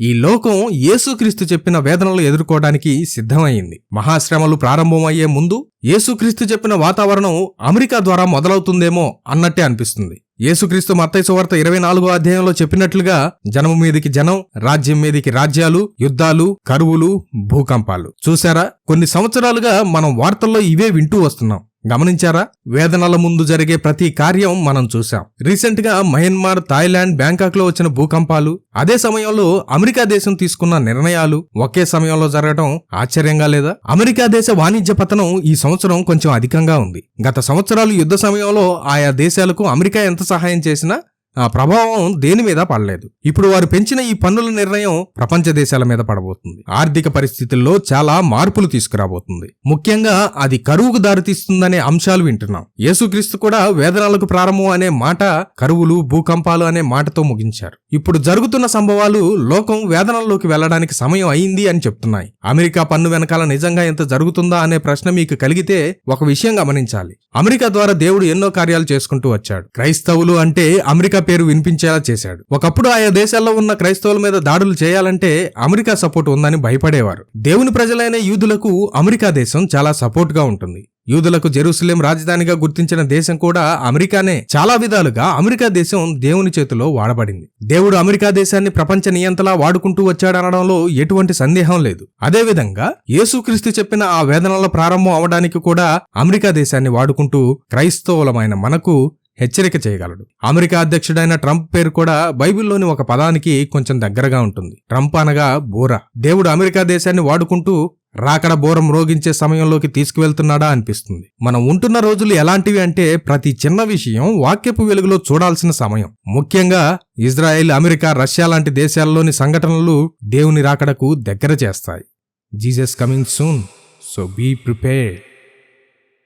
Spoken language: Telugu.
ఈ లోకం యేసుక్రీస్తు చెప్పిన వేదనలు ఎదుర్కోవడానికి సిద్ధమైంది. మహాశ్రమలు ప్రారంభమయ్యే ముందు యేసుక్రీస్తు చెప్పిన వాతావరణం అమెరికా ద్వారా మొదలవుతుందేమో అన్నట్టే అనిపిస్తుంది. యేసుక్రీస్తు మత్తయి సువార్త ఇరవై నాలుగో అధ్యాయంలో చెప్పినట్లుగా జనము మీదికి జనం రాజ్యం మీదికి రాజ్యాలు యుద్ధాలు కరువులు భూకంపాలు. చూసారా కొన్ని సంవత్సరాలుగా మనం వార్తల్లో ఇవే వింటూ వస్తున్నాం. గమనించారా? వేదనల ముందు జరిగే ప్రతి కార్యం మనం చూసాం రీసెంట్గా మయన్మార్ థాయిలాండ్ బ్యాంకాక్లో వచ్చిన భూకంపాలు అదే సమయంలో అమెరికా దేశం తీసుకున్న నిర్ణయాలు ఒకే సమయంలో జరగడం ఆశ్చర్యంగా లేదా? అమెరికా దేశ వాణిజ్య పతనం ఈ సంవత్సరం కొంచెం అధికంగా ఉంది. గత సంవత్సరాలు యుద్ధ సమయంలో ఆయా దేశాలకు అమెరికా ఎంత సహాయం చేసినా ఆ ప్రభావం దేని మీద పడలేదు. ఇప్పుడు వారు పెంచిన ఈ పన్నుల నిర్ణయం ప్రపంచ దేశాల మీద పడబోతుంది. ఆర్థిక పరిస్థితుల్లో చాలా మార్పులు తీసుకురాబోతుంది. ముఖ్యంగా అది కరువుకు దారితీస్తుందనే అంశాలు వింటున్నాం. యేసుక్రీస్తు కూడా వేదనలకు ప్రారంభం అనే మాట కరువులు భూకంపాలు అనే మాటతో ముగించారు. ఇప్పుడు జరుగుతున్న సంభవాలు లోకం వేదనల్లోకి వెళ్ళడానికి సమయం అయింది అని చెప్తున్నాయి. అమెరికా పన్ను వెనకాల నిజంగా ఎంత జరుగుతుందా అనే ప్రశ్న మీకు కలిగితే ఒక విషయం గమనించాలి. అమెరికా ద్వారా దేవుడు ఎన్నో కార్యాలు చేసుకుంటూ వచ్చాడు. క్రైస్తవులు అంటే అమెరికా అమెరికా పేరు వినిపించేలా చేశాడు. ఒకప్పుడు ఆయా దేశాల్లో ఉన్న క్రైస్తవుల మీద దాడులు చేయాలంటే అమెరికా సపోర్ట్ ఉందని భయపడేవారు. దేవుని ప్రజలైన యూదులకు అమెరికా దేశం చాలా సపోర్ట్గా ఉంటుంది. యూదులకు జెరూసలేం రాజధానిగా గుర్తించిన దేశం కూడా అమెరికానే. చాలా విధాలుగా అమెరికా దేశం దేవుని చేతిలో వాడబడింది. దేవుడు అమెరికా దేశాన్ని ప్రపంచ నియంతలా వాడుకుంటూ వచ్చాడనడంలో ఎటువంటి సందేహం లేదు. అదేవిధంగా యేసుక్రీస్తు చెప్పిన ఆ వేదనల ప్రారంభం అవడానికి కూడా అమెరికా దేశాన్ని వాడుకుంటూ క్రైస్తవులమైన మనకు హెచ్చరిక చేయగలడు. అమెరికా అధ్యక్షుడైన ట్రంప్ పేరు కూడా బైబిల్లోని ఒక పదానికి కొంచెం దగ్గరగా ఉంటుంది. ట్రంప్ అనగా బోర. దేవుడు అమెరికా దేశాన్ని వాడుకుంటూ రాకడ బోరం రోగించే సమయంలోకి తీసుకువెళ్తున్నాడా అనిపిస్తుంది. మనం ఉంటున్న రోజులు ఎలాంటివి అంటే ప్రతి చిన్న విషయం వాక్యపు వెలుగులో చూడాల్సిన సమయం. ముఖ్యంగా ఇజ్రాయెల్ అమెరికా రష్యా లాంటి దేశాల్లోని సంఘటనలు దేవుని రాకడకు దగ్గర చేస్తాయి. Jesus coming soon so be prepared.